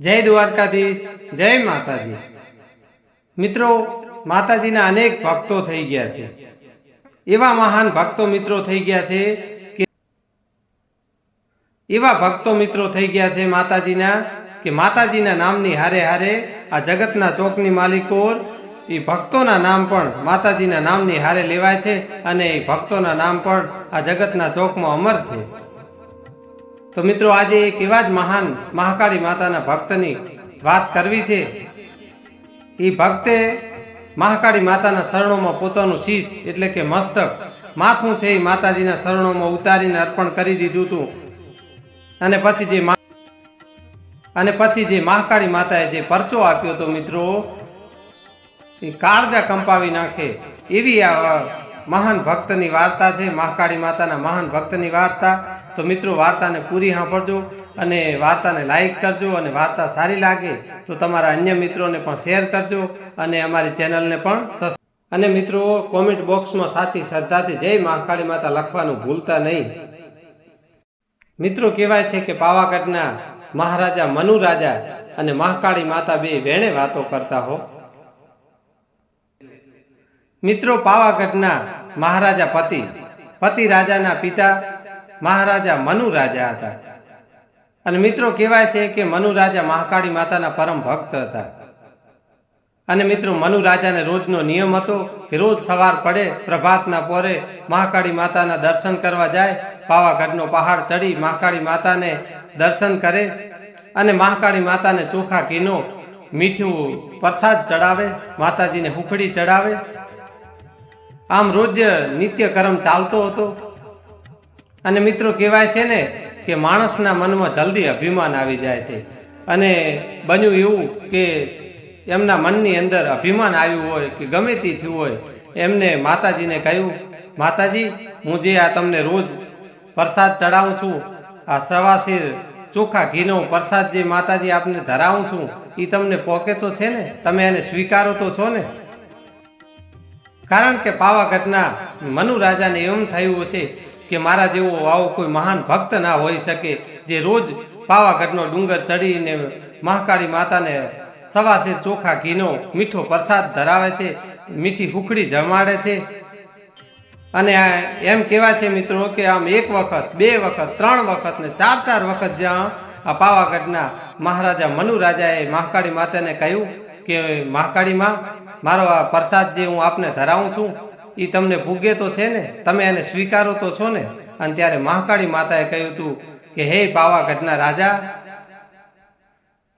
જય દ્વારકાધીશ, જય માતાજી. મિત્રો, માતાજીના અનેક ભક્તો થઈ ગયા છે. એવા મહાન ભક્તો મિત્રો થઈ ગયા છે કે એવા ભક્તો મિત્રો થઈ ગયા છે માતાજીના કે માતાજીના નામની હારે હારે આ જગતના ચોકની માલિકો એ ભક્તોના નામ પણ માતાજીના નામની હારે લેવાય છે અને એ ભક્તોના નામ પણ આ જગતના ચોકમાં અમર છે. તો મિત્રો આજે એક એવા જ મહાન મહાકાળી માતાના ભક્તની વાત કરવી છે. એ ભક્તે મહાકાળી માતાના શરણોમાં પોતાનું શીશ એટલે કે મસ્તક માથું છે એ માતાજીના શરણોમાં ઉતારીને અર્પણ કરી દીધું હતું. અને પછી જે અને પછી જે મહાકાળી માતાએ જે પરચો આપ્યો હતો મિત્રો, એ કાળજા કંપાવી નાખે એવી આ મહાન ભક્તની વાર્તા છે, મહાકાળી માતાના મહાન ભક્તની વાર્તા. તો મિત્રો, વાર્તાને પૂરી સાંભળજો અને વાર્તાને લાઈક કરજો અને વાર્તા સારી લાગે તો તમારા અન્ય મિત્રોને પણ શેર કરજો અને અમારી ચેનલને પણ અને મિત્રો કોમેન્ટ બોક્સમાં સાચી શ્રદ્ધાથી જય મહાકાળી માતા લખવાનું ભૂલતા નહીં. મિત્રો, કહેવાય છે કે પાવાગઢના મહારાજા મનુ રાજા અને મહાકાળી માતા બે વેણે વાતો કરતા હો. મિત્રો, પાવાગઢના મહારાજા પતિ પતિ રાજાના પિતા મહારાજા મનુ રાજા હતા. અને મિત્રો કહેવાય છે કે મનુ રાજા મહાકાળી માતાના પરમ ભક્ત હતા. અને મિત્રો મનુ રાજાને રોજનો નિયમ હતો કે રોજ સવાર પડે, પ્રભાતના પોરે મહાકાળી માતાના દર્શન કરવા જાય, પાવાગઢનો પહાડ ચડી મહાકાળી માતાને દર્શન કરે અને મહાકાળી માતાને ચોખા ઘીનો, મીઠું પ્રસાદ ચડાવે, માતાજીને હુખડી ચડાવે. આમ રોજ નિત્ય કર્મ ચાલતો હતો. અને મિત્રો કહેવાય છે ને કે માણસના મનમાં જલ્દી અભિમાન આવી જાય છે. અને બન્યું એવું કે એમના મનની અંદર અભિમાન આવ્યું હોય કે ગમે તે થયું હોય, એમને માતાજીને કહ્યું, માતાજી, હું જે આ તમને રોજ પ્રસાદ ચડાવું છું, આ સવાસીર ચોખા ઘીનો પ્રસાદ જે માતાજી આપને ધરાવું છું એ તમને પોકે તો છે ને? તમે એને સ્વીકારો તો છો ને? કારણ કે પાવાગઢના મનુ રાજાને એમ થયું છે કે મારા જેવો આવો કોઈ મહાન ભક્ત ના હોઈ શકે જે રોજ પાવાગઢનો ડુંગર ચડીને મહાકાળી માતાને સવાસે ચોખા, ઘીનો, મીઠો પ્રસાદ ધરાવે છે, મીઠી હુખડી જમાડે છે. અને એમ કહેવાય છે મિત્રો કે આમ એક વખત, બે વખત, ત્રણ વખત ને ચાર ચાર વખત જ્યાં આ પાવાગઢના મહારાજા મનુ રાજાએ મહાકાળી માતાને કહ્યું કે મહાકાળીમાં મારો આ પ્રસાદ જે હું આપને ધરાવું છું એ તમને ભૂગે તો છે ને, તમે એને સ્વીકારો તો છો ને. અને ત્યારે મહાકાળી માતાએ કહ્યું હતું કે, હે પાવાગઢના રાજા,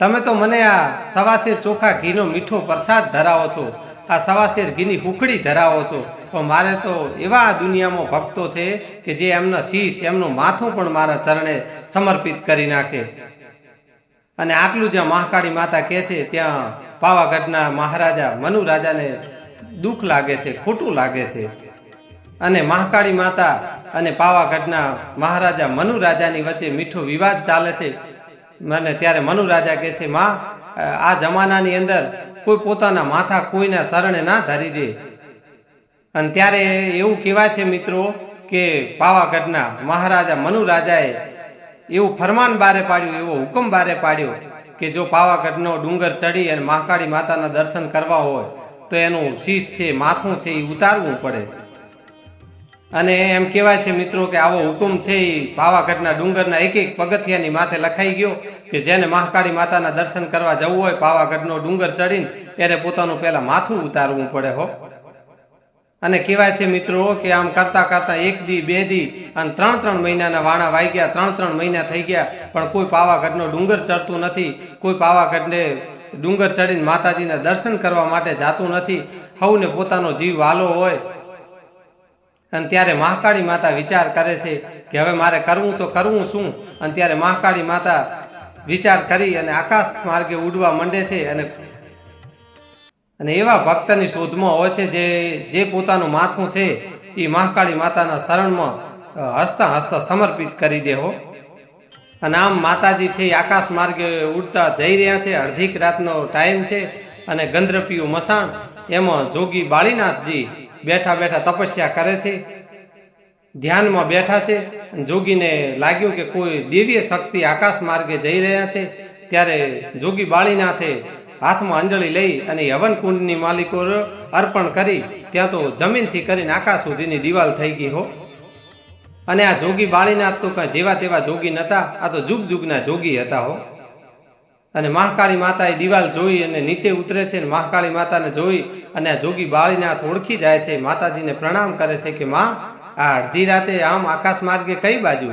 તમે તો મને આ સવાસેર ચોખા ઘીનો મીઠો પ્રસાદ ધરાવો છો, આ સવાસેર ઘીની હુકડી ધરાવો છો. પણ મારે તો એવા દુનિયામાં ભક્તો છે કે જે એમના શીશ, એમનું માથું પણ મારા ચરણે સમર્પિત કરી નાખે. અને આટલું જ્યાં મહાકાળી માતા કહે છે, ત્યાં પાવાગઢના મહારાજા, મનુ રાજાને દુઃખ લાગે છે, ખોટું લાગે છે. અને મહાકાળી માતા અને પાવાગઢના મહારાજા મનુ રાજાની વચ્ચે મીઠો વિવાદ ચાલે છે. મને ત્યારે મનુ રાજા કહે છે, માં, આ જમાનાની અંદર કોઈ પોતાના માથા કોઈના શરણે ના ધરી દે. અને ત્યારે એવું કહેવાય છે મિત્રો કે પાવાગઢના મહારાજા મનુ રાજાએ એવું ફરમાન બારે પાડ્યું, એવો હુકમ બારે પાડ્યો કે જો પાવાગઢનો ડુંગર ચડી અને મહાકાળી માતાના દર્શન કરવા હોય તો એનું શીશ છે, માથું છે એ ઉતારવું પડે. અને એમ કહેવાય છે મિત્રો કે આવો હુકમ છે એ પાવાગઢના ડુંગરના એક એક પગથિયાની માથે લખાઈ ગયો કે જેને મહાકાળી માતાના દર્શન કરવા જવું હોય પાવાગઢનો ડુંગર ચડીને એને પોતાનું પહેલા માથું ઉતારવું પડે હો. અને કહેવાય છે મિત્રો કે આમ કરતા કરતા એક દી, બે દી અને ત્રણ ત્રણ મહિનાના વાણા વાઈ ગયા ત્રણ ત્રણ મહિના થઈ ગયા, પણ કોઈ પાવાગઢનો ડુંગર ચડતું નથી, કોઈ પાવાગઢને ડુંગર ચડીને માતાજીના દર્શન કરવા માટે જાતું નથી. હવને પોતાનો જીવ વાલો હોય. અને ત્યારે મહાકાળી માતા વિચાર કરે છે કે હવે મારે કરવું તો કરવું શું અને ત્યારે મહાકાળી માતા વિચાર કરી અને આકાશ માર્ગે ઉડવા માંડે છે અને અને એવા ભક્તની શોધમાં હોય છે જે જે પોતાનું માથું છે એ મહાકાળી માતાના શરણમાં હસતા હસતા સમર્પિત કરી દે હો. અને આમ માતાજી છે આકાશ માર્ગે ઉડતા જઈ રહ્યા છે, અડધીક રાતનો ટાઈમ છે અને ગંધરપિયું મસાણ, એમાં જોગી બાળીનાથજી બેઠા બેઠા તપસ્યા કરે છે, ધ્યાનમાં બેઠા છે જોગીને લાગ્યું કે કોઈ દિવ્ય શક્તિ આકાશ માર્ગે જઈ રહ્યા છે, ત્યારે જોગી બાળીનાથે હાથમાં અંજળી લઈ અને હવન કુંડની માલિકો અર્પણ કરી, ત્યાં તો જમીનથી કરીને આકાશ સુધીની દિવાલ થઈ ગઈ હો. અને આ જોગી બાળીનાથ તો કાંઈ જેવા તેવા જોગી નતા. આ તો જુગ જુગના જોગી હતા હો. અને મહાકાળી માતાએ દિવાલ જોઈ અને નીચે ઉતરે છે અને મહાકાળી માતાને જોઈ અને આ જોગી બાળીનાથ ઓળખી જાય છે. માતાજીને પ્રણામ કરે છે કે માં, આ અડધી રાતે આમ આકાશ માર્ગે કઈ બાજુ?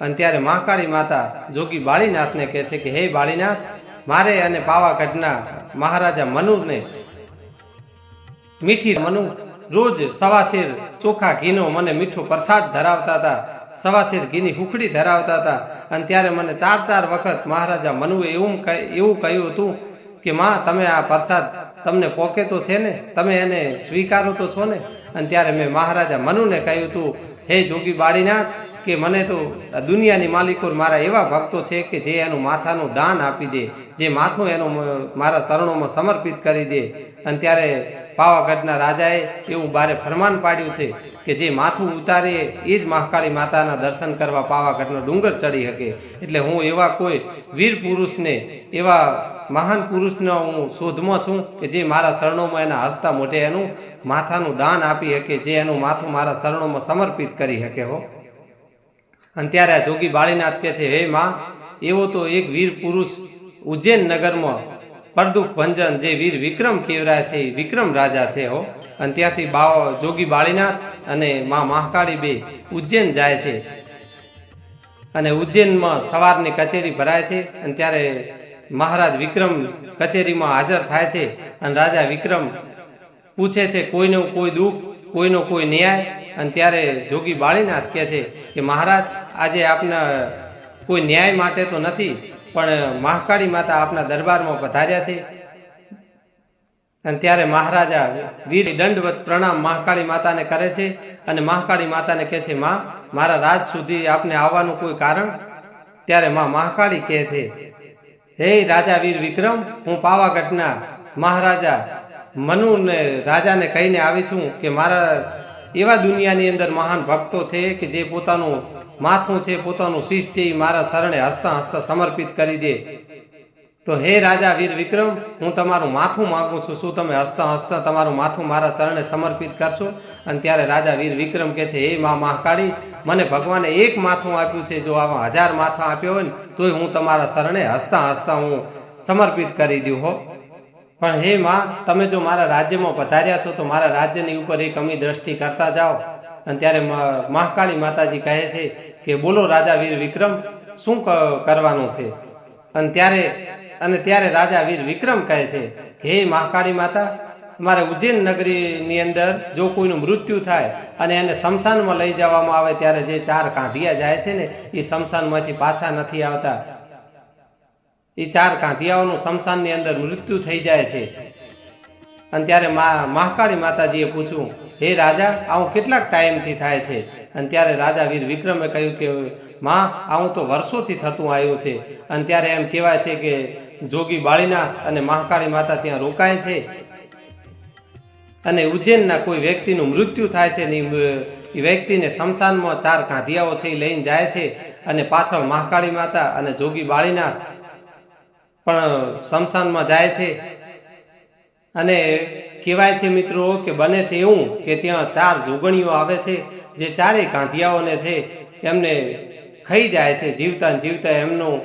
અને ત્યારે મહાકાળી માતા જોગી બાળીનાથને કહે છે કે, હે બાળીનાથ, મારે અને પાવાગઢના મહારાજા મનુને મીઠી મનુ રોજ સવાશેર ચોખા ઘીનો મને મીઠો પ્રસાદ ધરાવતા હતા. સવાશેર ઘીની હુખડી ધરાવતા હતા. અને ત્યારે મને ચાર ચાર વખત મહારાજા મનુએ એવું એવું કહ્યું હતું કે, માં, તમે આ પ્રસાદ તમને પોકે તો છે ને? તમે એને સ્વીકારો તો છો ને? અને ત્યારે મેં મહારાજા મનુને કહ્યું હતું હે જોગી બાળીનાથ, કે મને તો દુનિયાની માલિકો મારા એવા ભક્તો છે કે જે એનું માથાનું દાન આપી દે, જે માથું એનું મારા શરણોમાં સમર્પિત કરી દે. અને ત્યારે પાવાગઢના રાજાએ એવું બારે ફરમાન પાડ્યું છે કે જે માથું ઉતારે, એ જ મહાકાળી માતાના દર્શન કરવા પાવાગઢનો ડુંગર ચડી શકે. એટલે હું એવા કોઈ વીર પુરુષને, એવા મહાન પુરુષનો હું શોધમાં છું કે જે મારા શરણોમાં એના હસતા મોઢે એનું માથાનું દાન આપી શકે, જે એનું માથું મારા શરણોમાં સમર્પિત કરી શકે હો. અને ત્યારે આ જોગી બાળીનાથ કહે છે, હે માં, એવો તો એક વીર પુરુષ ઉજ્જૈન નગરમાં પરદુખ ભંજન જે વીર વિક્રમ કેવરાય છે વિક્રમ રાજા છે હો. અને ત્યાંથી બાવા જોગી બાળીનાથ અને મા મહાકાળી બે ઉજ્જૈન જાય છે. અને ઉજ્જૈનમાં સવારની કચેરી ભરાય છે અને ત્યારે મહારાજ વિક્રમ કચેરીમાં હાજર થાય છે અને રાજા વિક્રમ પૂછે છે, કોઈનું કોઈ દુઃખ, કોઈનો કોઈ ન્યાય? અને ત્યારે જોગી બાળીનાથ કહે છે કે, મહારાજ, આજે આપના કોઈ ન્યાય માટે તો નથી પણ મહાકાળી માતા આપના દરબારમાં પધાર્યા છે. અને ત્યારે મહારાજા વીર દંડવત પ્રણામ મહાકાળી માતાને કરે છે અને મહાકાળી માતાને કહે છે, માં, મારા રાજ સુધી આપને આવવાનું કોઈ કારણ? ત્યારે માં મહાકાળી કહે છે, હે રાજા વીર વિક્રમ, હું પાવાગઢના મહારાજા મનુને રાજાને કહીને આવી છું કે મારા એવા દુનિયાની અંદર મહાન ભક્તો છે કે જે પોતાનું માથું છે, પોતાનું શીશ છે, એ મારા શરણે હસતા હસતા સમર્પિત કરી દે. તો હે રાજા વીર વિક્રમ, હું તમારું માથું માગું છું. શું તમે હસતા હસતા તમારું માથું મારા ચરણે સમર્પિત કરશો? અને ત્યારે રાજા વીર વિક્રમ કહે છે, હે મા મહાકાળી, મને ભગવાને એક માથું આપ્યું છે. જો આવા હજાર માથા આપ્યો હોય ને, તોય હું તમારા શરણે હસતા હસતા હું સમર્પિત કરી દઉં હો. પણ હે માં, તમે જો મારા રાજ્યમાં પધાર્યા છો, તો મારા રાજ્યની ઉપર એક અમી દ્રષ્ટિ કરતા જાઓ. અને ત્યારે મહાકાળી માતાજી કહે છે કે, બોલો રાજા વીર વિક્રમ, શું કરવાનું છે? અને ત્યારે અને ત્યારે રાજા વીર વિક્રમ કહે છે, હે મહાકાળી માતા, મારે ઉજ્જૈન નગરીની અંદર જો કોઈનું મૃત્યુ થાય અને એને શમશાનમાં લઈ જવામાં આવે, ત્યારે જે ચાર કાંધિયા જાય છે ને, એ શમશાનમાંથી પાછા નથી આવતા. એ ચાર કાંધિયાઓનું શમશાનની અંદર મૃત્યુ થઈ જાય છે. અને ત્યારે મહાકાળી માતાજીએ પૂછ્યું, હે રાજા, આવું કેટલાક ટાઈમથી થાય છે? અને ત્યારે રાજા વીર વિક્રમે કહ્યું કે, માં, આવું તો વર્ષોથી થતું આવ્યું છે. અને ત્યારે એમ કહેવાય છે કે, જોગી બાળીના અને મહાકાળી માતા ત્યાં રોકાય છે. અને ઉજ્જૈનના કોઈ વ્યક્તિનું મૃત્યુ થાય છે ને એ વ્યક્તિને શમશાનમાં ચાર કાંધિયાઓ છે એ લઈને જાય છે. અને પાછળ મહાકાળી માતા અને જોગી બાળીનાથ પણ સ્મશાનમાં જાય છે. અને કહેવાય છે મિત્રો કે બને છે એવું કે ત્યાં ચાર જોગણીઓ આવે છે, જે ચારેય કાંધિયાઓને છે, એમને ખાઈ જાય છે, જીવતા જીવતા એમનું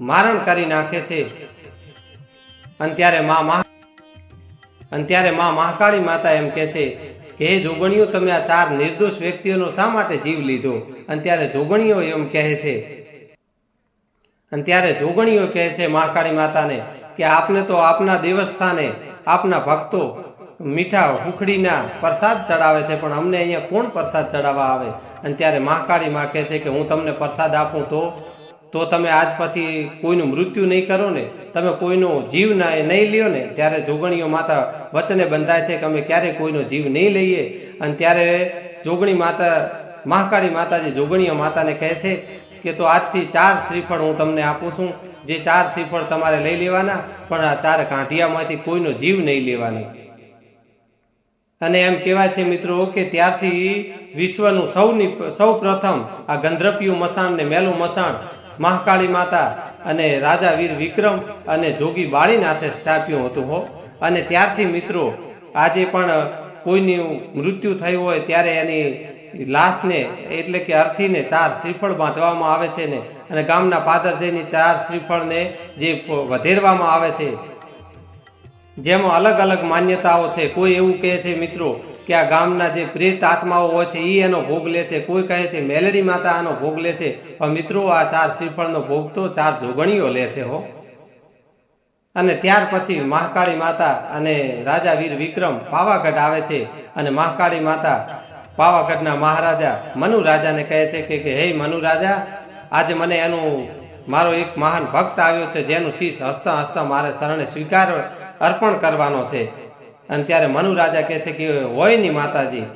મારણ કરી નાખે છે. અને ત્યારે મા અને ત્યારે મા મહાકાળી માતા એમ કહે છે કે, હે જોગણીઓ, તમે આ ચાર નિર્દોષ વ્યક્તિઓનો શા માટે જીવ લીધો? અને ત્યારે જોગણીઓ એમ કહે છે અને ત્યારે જોગણીઓ કહે છે મહાકાળી માતાને કે આપને તો આપના દેવસ્થાને, આપના ભક્તો મીઠા હુખડીના પ્રસાદ ચડાવે છે, પણ અમને અહીંયા કોણ પ્રસાદ ચડાવવા આવે? અને ત્યારે મહાકાળી માં કહે છે કે હું તમને પ્રસાદ આપું તો તો તમે આજ પછી કોઈનું મૃત્યુ નહીં કરો ને, તમે કોઈનો જીવ ના નહીં લ્યો ને, ત્યારે જોગણીઓ માતા વચને બંધાય છે કે અમે ક્યારેય કોઈનો જીવ નહીં લઈએ. અને ત્યારે જોગણી માતા મહાકાળી માતાજી જોગણીઓ માતાને કહે છે કે તો આજથી ચાર શ્રીફળ હું તમને આપું છું. જે ચાર શ્રીફળ તમારે લઈ લેવાના, પણ આ ચાર કાંધિયામાંથી કોઈનો જીવ નહીં લેવાનો. અને એમ કહેવાય છે મિત્રો કે ત્યારથી વિશ્વનું સૌની સૌ પ્રથમ આ ગંધ્રપિયું મસાણ ને મેલું મસાણ, મહાકાળી માતા અને રાજા વીર વિક્રમ અને જોગી બાળીનાથે સ્થાપ્યું હતું હો. અને ત્યારથી મિત્રો આજે પણ કોઈની મૃત્યુ થયું હોય ત્યારે એની લાશને, એટલે કે અર્થીને ચાર શ્રીફળ બાંધવામાં આવે છે ને, અને ગામના પાદર જઈને ચાર શ્રીફળને જે વધેરવામાં આવે છે, જેમાં અલગ અલગ માન્યતાઓ છે. કોઈ એવું કહે છે, મિત્રો, કે આ ગામના જે પ્રેત આત્માઓ હોય છે એ એનો ભોગ લે છે. કોઈ કહે છે, મેલડી માતા આનો ભોગ લે છે. પણ મિત્રો, આ ચાર શ્રીફળનો ભોગ તો ચાર જોગણીઓ લે છે, હો. અને ત્યાર પછી મહાકાળી માતા અને રાજા વીર વિક્રમ પાવાગઢ આવે છે, અને મહાકાળી માતા પાવાગઢના મહારાજા મનુ રાજાને કહે છે કે હે મનુ રાજા, આજે મને એનું, મારો એક મહાન ભક્ત આવ્યો છે, જેનું શીશ હસતા હસતા મારે શરણે સ્વીકાર અર્પણ કરવાનો છે. અને ત્યારે મનુ રાજા કહે છે કે, હોય નહીં માતાજી,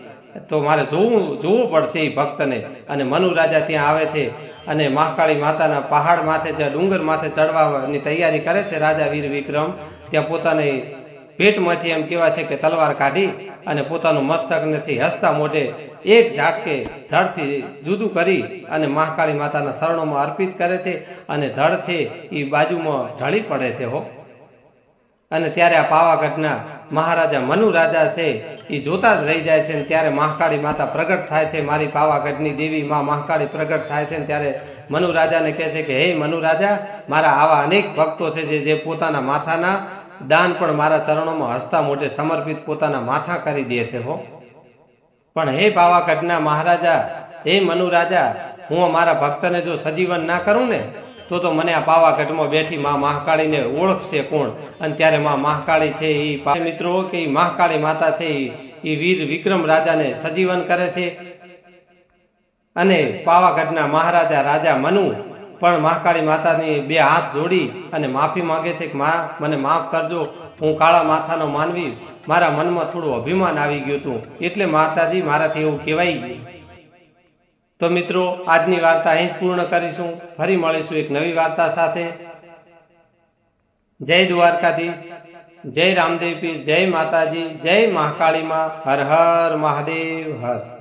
તો મારે જોવું જોવું પડશે એ ભક્તને. અને મનુ રાજા ત્યાં આવે છે અને મહાકાળી માતાના પહાડ માથે જે ડુંગર માથે ચડવાની તૈયારી કરે છે રાજા વીર વિક્રમ, ત્યાં પોતાની પેટમાંથી એમ કહેવાય છે કે તલવાર કાઢી અને પોતાનું મસ્તક નથી, હસતા મોઢે એક ઝાટકે ધડથી જુદું કરી અને મહાકાળી માતાના શરણોમાં અર્પિત કરે છે અને ધડ છે એ બાજુમાં ઢળી પડે છે હો. અને ત્યારે આ પાવાગઢના મહારાજા મનુ રાજા છે એ જોતા જ રહી જાય છે ને ત્યારે મહાકાળી માતા પ્રગટ થાય છે, મારી પાવાગઢની દેવી માં મહાકાળી પ્રગટ થાય છે ને ત્યારે મનુ રાજાને કહે છે કે, હે મનુ રાજા, મારા આવા અનેક ભક્તો છે જે પોતાના માથાના દાન પણ મારા ચરણોમાં હસતા મોઢે સમર્પિત પોતાના માથા કરી દે છે હો. પણ હે પાવાગઢના મહારાજા, હે મનુ રાજા હું મારા ભક્તને જો સજીવન ના કરું ને, તો તો મને આ પાવાગઢમાં બેઠી માં મહાકાળીને ઓળખશે કોણ? અને ત્યારે માં મહાકાળી છે એ મિત્રો, કે એ મહાકાળી માતા છે એ વીર વિક્રમ રાજાને સજીવન કરે છે. અને પાવાગઢના મહારાજા રાજા મનુ પણ મહાકાળી માતાની બે હાથ જોડી અને માફી માંગે છે કે મા, મને માફ કરજો. હું કાળા માથાનો માનવી, મારા મનમાં થોડું અભિમાન આવી ગયું હતું. એટલે માતાજી મારાથી એવું કહેવાય ગયું. તો મિત્રો, આજની વાર્તા અહીં પૂર્ણ કરીશું. ફરી મળીશું એક નવી વાર્તા સાથે. જય દ્વારકાધીશ. જય રામદેવપીર જય માતાજી. જય મહાકાળીમાં હર હર મહાદેવ. હર.